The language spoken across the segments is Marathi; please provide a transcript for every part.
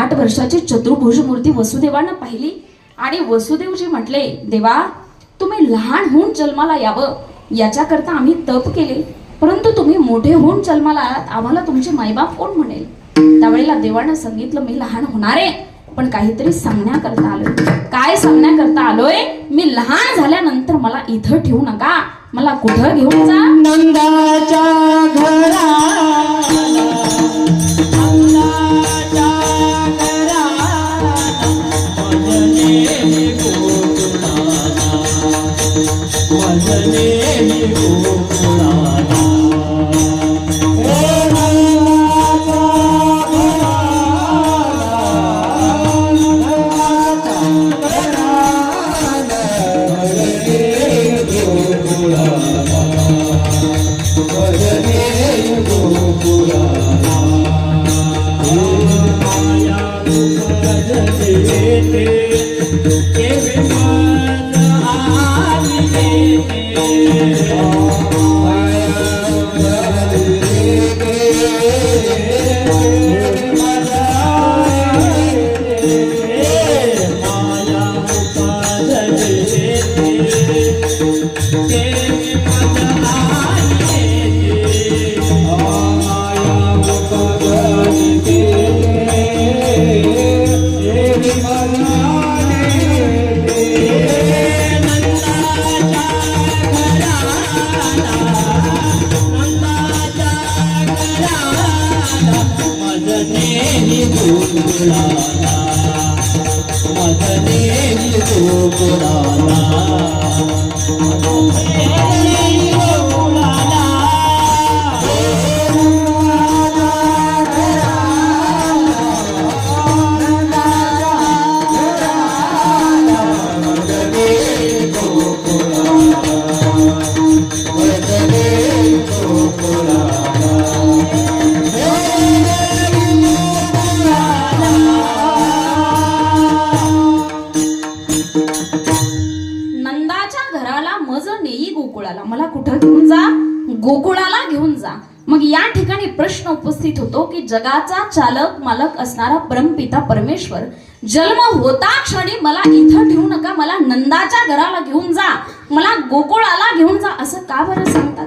आठ वर्षाची चतुर्भुज मूर्ती वसुदेवानं पाहिली. आणि वसुदेवजी म्हटले देवा तुम्ही लहान होऊन जन्माला यावं. याच्याकरता आम्ही तप केले. परंतु तुम्ही मोठे होऊन जन्माला आलात. आम्हाला तुमचे मायबाप कोण म्हणेल? त्यावेळेला देवानं सांगितलं मी लहान होणार. आहे पण काहीतरी सांगण्याकरता आलोय. काय सांगण्याकरता आलोय? मी लहान झाल्यानंतर मला इथं ठेवू नका. मला कुठं घेऊन जा? नंदाच्या घरा भजने नंदाच्या जगाचा चालक मालक असणारा परमपिता परमेश्वर जन्म होता क्षणी मला इथं ठेवू नका मला नंदाच्या घराला घेऊन जा मला गोकुळाला घेऊन जा असं का बरं सांगतात?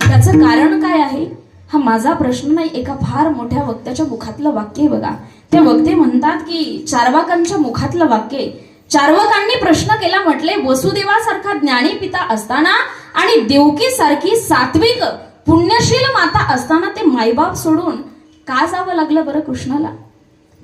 त्याचं कारण काय आहे? हा माझा प्रश्न नाही एका फार मोठ्या वक्त्याच्या मुखातलं वाक्य आहे बघा. ते वक्ते म्हणतात की चारवाकांच्या मुखातलं वाक्य आहे. चार्वकांनी प्रश्न केला म्हटले वसुदेवासारखा ज्ञानी पिता असताना आणि देवकी सारखी सात्विक पुण्यशील माता असताना ते मायबाप सोडून का जावं लागलं बरं कृष्णाला?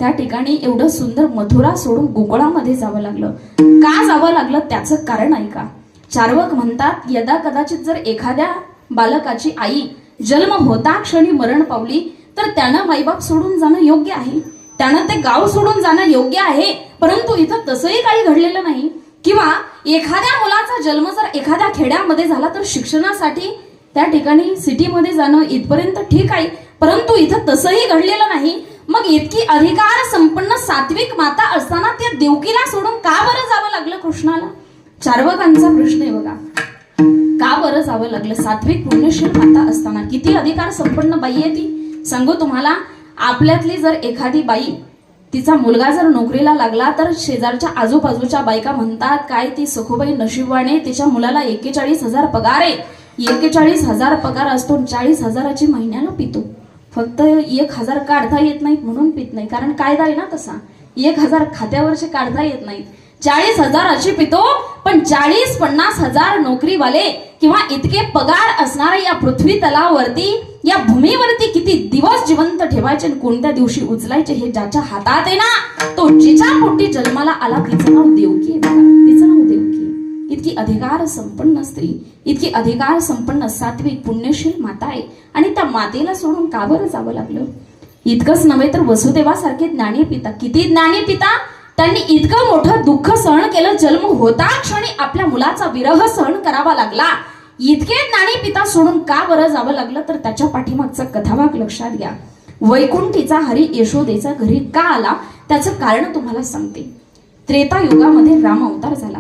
त्या ठिकाणी एवढं सुंदर मथुरा सोडून गोकुळामध्ये जावं लागलं. का जावं लागलं त्याचं कारण आहे का चार्वक म्हणतात यदा कदाचित जर एखाद्या बालकाची आई जन्म होता क्षणी मरण पावली तर त्यानं माईबाप सोडून जाणं योग्य आहे. त्यानं ते गाव सोडून जाणं योग्य आहे परंतु इथं तसंही काही घडलेलं नाही. किंवा एखाद्या मुलाचा जन्म जर एखाद्या खेड्यामध्ये झाला तर शिक्षणासाठी त्या ठिकाणी सिटीमध्ये जाणं इथपर्यंत ठीक आहे परंतु इथं तसंही घडलेलं नाही. मग इतकी अधिकार संपन्न सात्विक माता असताना त्या देवकीला सोडून का बरं जावं लागलं कृष्णाला? चार्वकांचा प्रश्न आहे बघा. का बरं जावं लागलं सात्विक पुण्यशील माता असताना? किती अधिकार संपन्न बाई आहे ती? सांगू तुम्हाला आपल्यातली जर एखादी बाई तिचा मुलगा जर नोकरीला लागला तर शेजारच्या आजूबाजूच्या बायका म्हणतात काय ती सखूबाई नशिबवाने तिच्या मुलाला एकेचाळीस हजार पगार आहे. एकेचाळीस हजार पगार असतो चाळीस हजाराची महिन्याला पितो. फक्त एक हजार काढता येत नाहीत म्हणून पित नाही. कारण कायदा आहे ना तसा. एक हजार खात्यावरचे काढता येत नाहीत. चाळीस हजाराची पितो पण चाळीस पन्नास हजार नोकरीवाले किंवा इतके पगार असणारे या पृथ्वी तलावरती या भूमीवरती किती दिवस जिवंत ठेवायचे आणि कोणत्या दिवशी उचलायचे हे ज्याच्या हातात आहे ना तो जिच्या पोटी जन्माला आला तिचं नाव देवकी इतकी अधिकार संपन्न स्त्री इतकी अधिकार संपन्न सात्विक पुण्यशील माता आहे. आणि त्या मातेला सोडून का बरं जावं लागलं? इतकंच नव्हे तर वसुदेवासारखे ज्ञानी पिता किती ज्ञानी पिता? त्यांनी इतकं मोठं दुःख सहन केलं जन्म होता क्षणी आपल्या मुलाचा विरह सहन करावा लागला. इतके ज्ञानी पिता सोडून का बरं जावं लागलं? तर त्याच्या पाठीमागचा कथाभाग लक्षात घ्या. वैकुंठीचा हरी यशोदेचा घरी का आला? त्याचं कारण तुम्हाला सांगते. त्रेता युगामध्ये राम अवतार झाला.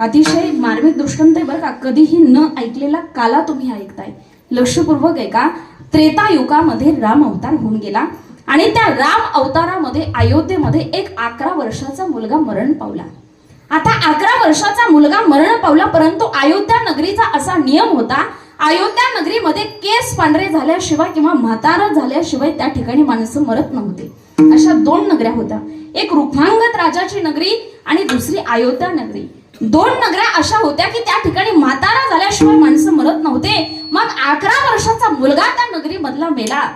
अतिशय मार्मिक दृष्टांत आहे बरं का. कधीही न ऐकलेला काला तुम्ही ऐकताय. लक्षपूर्वक आहे का त्रेता युगामध्ये राम अवतार होऊन गेला आणि त्या राम अवतारामध्ये अयोध्येमध्ये एक अकरा वर्षाचा मुलगा मरण पावला. आता अकरा वर्षाचा मुलगा मरण पावला परंतु अयोध्या नगरीचा असा नियम होता अयोध्या नगरीमध्ये केस पांढरे झाल्याशिवाय किंवा म्हातारा झाल्याशिवाय त्या ठिकाणी माणसं मरत नव्हते. अशा दोन नगऱ्या होत्या. एक रुपांगत राजाची नगरी आणि दुसरी अयोध्या नगरी. दोन नगऱ्या अशा होत्या की त्या ठिकाणी म्हातारा झाल्याशिवाय माणसं मरत नव्हते. मग अकरा वर्षाचा मुलगा त्या नगरीमधला मेला.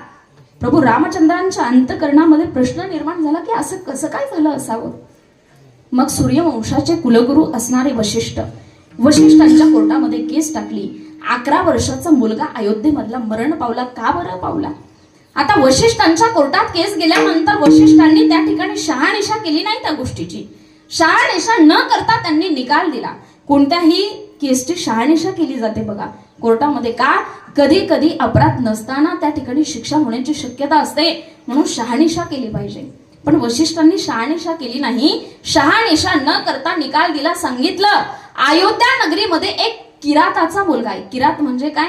प्रभू रामचंद्रांच्या अंतकरणामध्ये प्रश्न निर्माण झाला की असं कसं काय झालं असावं? मग सूर्यवंशाचे कुलगुरू असणारे वशिष्ठ वशिष्ठांच्या कोर्टामध्ये केस टाकली. अकरा वर्षाचा मुलगा अयोध्येमधला मरण पावला. का बरं पावला? आता वशिष्ठांच्या कोर्टात केस गेल्यानंतर वशिष्ठांनी त्या ठिकाणी शहानिशा केली नाही त्या गोष्टीची. शहानिशा न करता त्यांनी निकाल दिला. कोणत्याही केसची शहानिशा केली जाते बघा. कोर्टामध्ये का? कधी कधी अपराध नसताना त्या ठिकाणी शिक्षा होण्याची शक्यता असते म्हणून शहानिशा केली पाहिजे. पण वशिष्ठांनी शहानिशा केली नाही. शहानिशा न करता निकाल दिला सांगितलं. अयोध्या नगरीमध्ये एक किराताचा मुलगा आहे. किरात म्हणजे काय?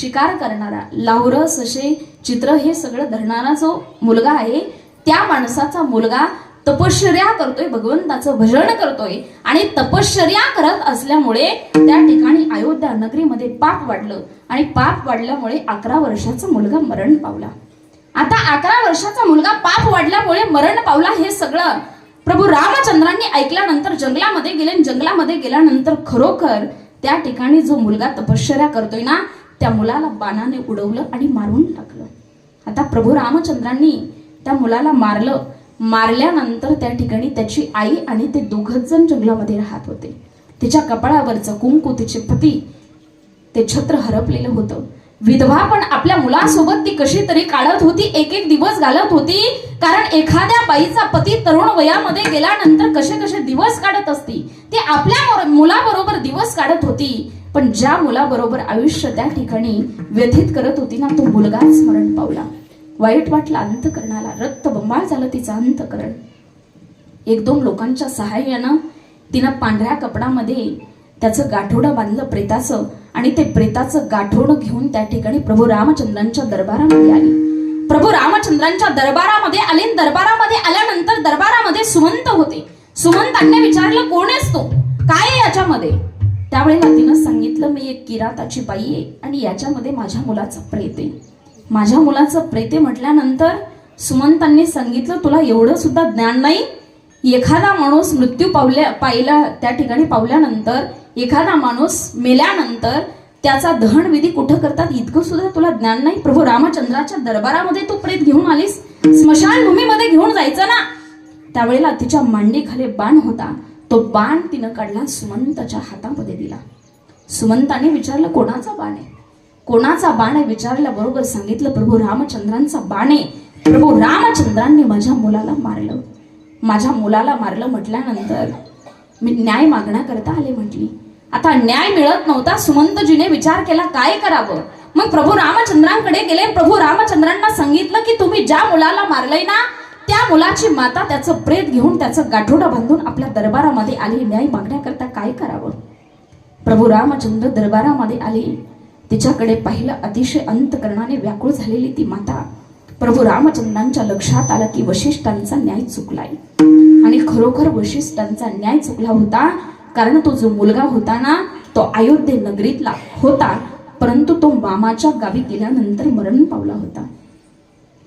शिकार करणारा. लावर सशे चित्र हे सगळं धरणारा जो मुलगा आहे. त्या माणसाचा मुलगा तपश्चर्या करतोय भगवंताचं भजन करतोय आणि तपश्चर्या करत असल्यामुळे त्या ठिकाणी अयोध्या नगरीमध्ये पाप वाढलं आणि पाप वाढल्यामुळे अकरा वर्षाचा मुलगा मरण पावला. आता अकरा वर्षाचा मुलगा पाप वाढल्यामुळे मरण पावला हे सगळं प्रभू रामचंद्रांनी ऐकल्यानंतर जंगलामध्ये गेले आणि जंगलामध्ये गेल्यानंतर खरोखर त्या ठिकाणी जो मुलगा तपश्चर्या करतोय ना त्या मुलाला बाणाने उडवलं आणि मारून टाकलं. आता प्रभू रामचंद्रांनी त्या मुलाला मारलं मारल्यानंतर त्या ठिकाणी त्याची आई आणि ते दोघच जण जंगलामध्ये राहत होते. तिच्या कपाळावरचं कुंकू तिचे पती ते छत्र हरपलेलं होतं. विधवा पण आपल्या मुलासोबत ती कशी तरी काढत होती एक एक दिवस घालत होती. कारण एखाद्या बाईचा पती तरुण वयामध्ये गेल्यानंतर कसे कसे दिवस काढत असती ती आपल्या मुलाबरोबर दिवस काढत होती. पण ज्या मुलाबरोबर आयुष्य त्या ठिकाणी व्यथित करत होती ना तो मुलगाच मरण पावला. वाईट वाटलं अंतकरणाला रक्त बंबाळ झालं तिचं अंतकरण. एक दोन लोकांच्या सहाय्यानं तिनं पांढऱ्या कपडामध्ये त्याचं गाठोडं बांधलं प्रेताचं आणि ते प्रेताचं गाठोडं घेऊन त्या ठिकाणी प्रभू रामचंद्रांच्या दरबारामध्ये आली. प्रभू रामचंद्रांच्या दरबारामध्ये आले दरबारामध्ये आल्यानंतर दरबारामध्ये सुमंत होते. सुमंतांनी विचारलं कोण आहेस तू? काय याच्यामध्ये? त्यावेळेला तिनं सांगितलं मी एक किराताची बाई आहे आणि याच्यामध्ये माझ्या मुलाचा प्रेत आहे. माझ्या मुलाचं प्रेते म्हटल्यानंतर सुमंतांनी सांगितलं तुला एवढं सुद्धा ज्ञान नाही? एखादा माणूस मृत्यू पावल्या पाहिला त्या ठिकाणी पावल्यानंतर एखादा माणूस मेल्यानंतर त्याचा दहनविधी कुठं करतात? इतकं सुद्धा तुला ज्ञान नाही? प्रभू रामचंद्राच्या दरबारामध्ये तू प्रेत घेऊन आलीस? स्मशानभूमीमध्ये घेऊन जायचं ना? त्यावेळेला तिच्या मांडीखाली बाण होता. तो बाण तिनं काढला सुमंताच्या हातामध्ये दिला. सुमंताने विचारलं कोणाचा बाण आहे? कोणाचा बाण आहे विचारल्याबरोबर सांगितलं प्रभू रामचंद्रांचा बाण आहे. प्रभू रामचंद्रांनी माझ्या मुलाला मारलं. माझ्या मुलाला मारलं म्हटल्यानंतर मी न्याय मागण्याकरता आले म्हटली. आता न्याय मिळत नव्हता सुमंतजीने विचार केला काय करावं? मग प्रभू रामचंद्रांकडे गेले प्रभू रामचंद्रांना सांगितलं की तुम्ही ज्या मुलाला मारलंय ना त्या मुलाची माता त्याचं प्रेत घेऊन त्याचं गाठोडा बांधून आपल्या दरबारामध्ये आली. न्याय मागण्याकरता काय करावं? प्रभू रामचंद्र दरबारामध्ये आले. तिच्याकडे पाहिलं अतिशय अंतकरणाने व्याकुळ झालेली ती माता. प्रभू रामचंद्रांच्या लक्षात आलं की वशिष्ठांचा न्याय चुकलाय. आणि खरोखर वशिष्ठांचा न्याय चुकला होता कारण तो जो मुलगा होता ना तो अयोध्ये नगरीतला होता परंतु तो मामाच्या गावी गेल्यानंतर मरण पावला होता.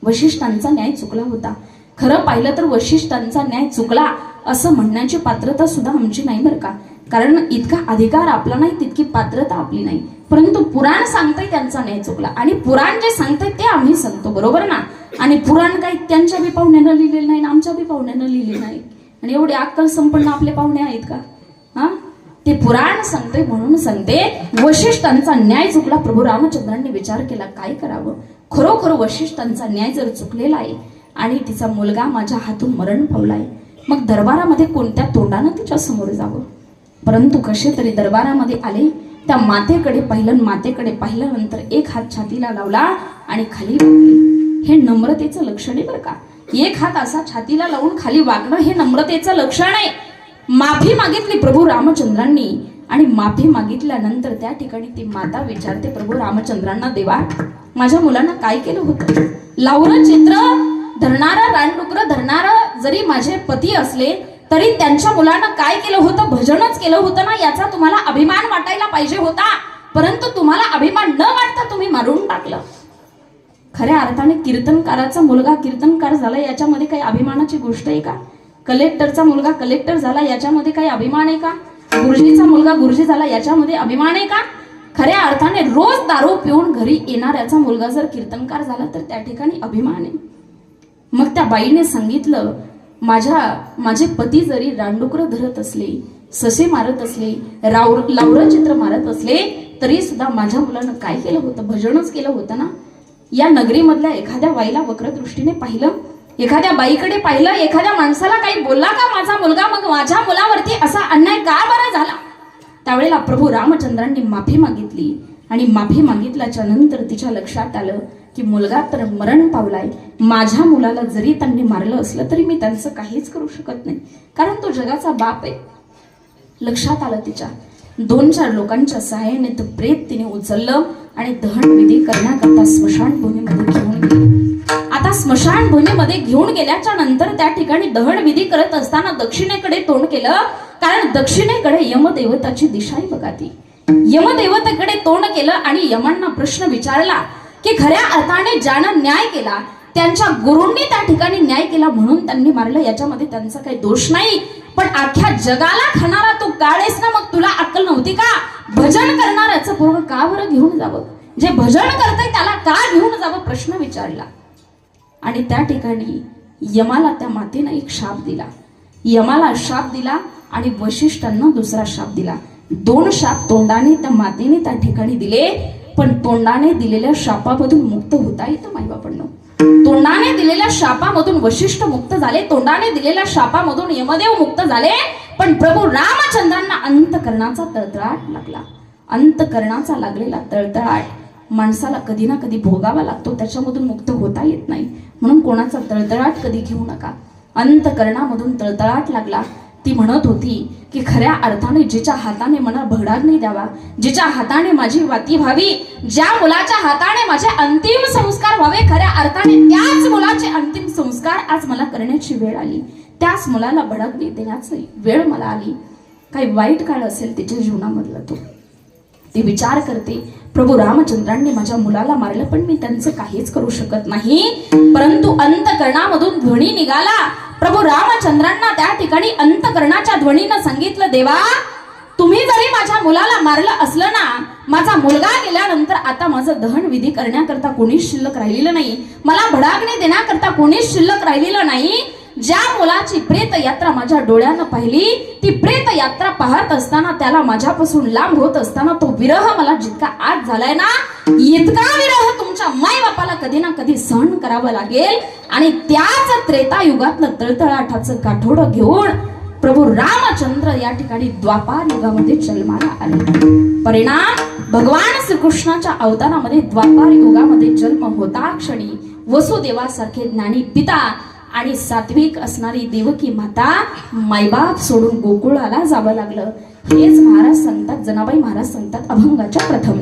वशिष्ठांचा न्याय चुकला होता. खरं पाहिलं तर वशिष्ठांचा न्याय चुकला असं म्हणण्याची पात्रता सुद्धा आमची नाही बरं का? कारण इतका अधिकार आपला नाही तितकी पात्रता आपली नाही. परंतु पुराण सांगतंय त्यांचा न्याय चुकला. आणि पुराण जे सांगतंय ते आम्ही सांगतो बरोबर ना? आणि पुराण काही त्यांच्या बी पाहुण्यानं लिहिलेलं नाही आमच्या बी पाहुण्यानं लिहिले नाही. आणि एवढे अक्कल संपन्न आपले पाहुणे आहेत का? हा? ते पुराण सांगते म्हणून सांगते वशिष्ठांचा न्याय चुकला. प्रभू रामचंद्रांनी विचार केला काय करावं? खरोखर वशिष्ठांचा न्याय जर चुकलेला आहे आणि तिचा मुलगा माझ्या हातून मरण पावलाय मग दरबारामध्ये कोणत्या तोंडानं तिच्या समोर जावं? परंतु कसे तरी दरबारामध्ये आले त्या मातेकडे पाहिलं मातेकडे पाहिल्यानंतर एक हात छातीला लावला आणि खाली वाकली हे नम्रतेचं लक्षण आहे बरं का. एक हात असा छातीला लावून खाली वागणं हे नम्रतेचं लक्षण आहे. माफी मागितली प्रभू रामचंद्रांनी आणि माफी मागितल्यानंतर त्या ठिकाणी ती माता विचारते प्रभू रामचंद्रांना देवा माझ्या मुलांना काय केलं होतं? लावलं चित्र धरणारा रानडुकर धरणारा जरी माझे पती असले तरी त्यांच्या मुलानं काय केलं होतं? भजनच केलं होतं ना? याचा तुम्हाला अभिमान वाटायला पाहिजे होता. परंतु तुम्हाला अभिमान न वाटता तुम्ही मारून टाकलं. खऱ्या अर्थाने कीर्तनकाराचा मुलगा कीर्तनकार झाला याच्यामध्ये काही अभिमानाची गोष्ट आहे का? कलेक्टरचा मुलगा कलेक्टर झाला याच्यामध्ये काही अभिमान आहे का? गुरुजीचा मुलगा गुरुजी झाला याच्यामध्ये अभिमान आहे का? खऱ्या अर्थाने रोज दारू पिऊन घरी येणाऱ्याचा मुलगा जर कीर्तनकार झाला तर त्या ठिकाणी अभिमान आहे. मग त्या बाईने सांगितलं माझ्या माझे पती जरी रांडुकर धरत असले ससे मारत असले राव लावरं चित्र मारत असले तरी सुद्धा माझ्या मुलानं काय केलं होतं? भजनच केलं होतं ना? या नगरीमधल्या एखाद्या बाईला वक्रदृष्टीने पाहिलं? एखाद्या बाईकडे पाहिलं? एखाद्या माणसाला काही बोलला का? माझा मुलगा मग माझ्या मुलावरती असा अन्याय का बरा झाला? त्यावेळेला प्रभू रामचंद्रांनी माफी मागितली. आणि माफी मागितल्याच्या नंतर तिच्या लक्षात आलं की मुलगा तर मरण पावलाय. माझ्या मुलाला जरी त्यांनी मारलं असलं तरी मी त्यांचं काहीच करू शकत नाही. कारण तो जगाचा बाप आहे. लक्षात आलं तिच्या. दोन चार लोकांच्या सहाय्याने तो प्रेत तिने उचललं आणि दहनविधी करण्याकरता स्मशानभूमीमध्ये घेऊन गेली. आता स्मशानभूमीमध्ये घेऊन गेल्याच्यानंतर त्या ठिकाणी दहनविधी करत असताना दक्षिणेकडे तोंड केलं. कारण दक्षिणेकडे यमदेवताची दिशाही बघा ती. यमदेवतेकडे तोंड केलं आणि यमांना प्रश्न विचारला की खऱ्या अर्थाने ज्यानं न्याय केला त्यांच्या गुरूंनी त्या ठिकाणी न्याय केला म्हणून त्यांनी मारलं. याच्यामध्ये त्यांचा काही दोष नाही. पण अख्ख्या जगाला खाणारा तू काळेस ना मग तुला अक्कल नव्हती का? भजन करणाऱ्याचं पूर्ण का बरं घेऊन जावं. जे भजन करतंय त्याला का घेऊन जावं? प्रश्न विचारला. आणि त्या ठिकाणी यमाला त्या मातेनं एक शाप दिला. यमाला शाप दिला आणि वशिष्ठांना दुसरा शाप दिला. दोन शाप तोंडाने त्या मातेने त्या ठिकाणी दिले. पण तोंडाने दिलेल्या शापामधून मुक्त होता येतं माईबापांनो. तोंडाने दिलेल्या शापामधून वशिष्ठ मुक्त झाले तोंडाने दिलेल्या शापामधून यमदेव मुक्त झाले पण प्रभू रामचंद्रांना अंतकरणाचा तळतळाट लागला. अंतकरणाचा लागलेला तळतळाट माणसाला कधी ना कधी भोगावा लागतो त्याच्यामधून मुक्त होता येत नाही. म्हणून कोणाचा तळतळाट कधी घेऊ नका. अंतकरणामधून तळतळाट लागला ती म्हणत होती की खऱ्या अर्थाने जिच्या हाताने मला भगडाग्नी द्यावा जिच्या हाताने माझी वाती व्हावी ज्या मुलाच्या हाताने माझे अंतिम संस्कार व्हावे खऱ्या अर्थाने त्याच मुलाचे अंतिम संस्कार आज मला करण्याची वेळ आली. त्याच मुलाला भडाग्नी देण्याची वेळ मला आली. काही वाईट काळ असेल तिच्या जीवनामधला तो. ती विचार करते प्रभू रामचंद्रांनी माझ्या मुलाला मारलं पण मी त्यांचं काहीच करू शकत नाही. परंतु अंतकरणामधून ध्वनी निघाला प्रभू रामचंद्रांना त्या ठिकाणी अंतकरणाच्या ध्वनीनं सांगितलं देवा तुम्ही जरी माझ्या मुलाला मारलं असलं ना माझा मुलगा गेल्यानंतर आता माझं दहन विधी करण्याकरता कोणीच शिल्लक राहिलेलं नाही. मला भडाकणे देण्याकरता कोणीच शिल्लक राहिलेलं नाही. ज्या मुलाची प्रेत यात्रा माझ्या डोळ्यानं पाहिली ती प्रेत यात्रा पाहत असताना त्याला माझ्यापासून लांब होत असताना तो विरह मला जितका आज झालाय ना इतका विरह तुमच्या माय बापाला कधी ना कधी सहन करावं लागेल. आणि त्याच त्रेता युगातलं तळतळाटाचं गाठोड घेऊन प्रभू रामचंद्र या ठिकाणी द्वापार युगामध्ये जन्माला आले. परिणाम भगवान श्रीकृष्णाच्या अवतारामध्ये द्वापार युगामध्ये जन्म होता. क्षणी वसुदेवासारखे ज्ञानी पिता आणि सात्विक असणारी देवकी माता मायबाप सोडून गोकुळाला जावं लागलं. हेच महाराज सांगतात जनाबाई महाराज सांगतात अभंगाच्या प्रथम.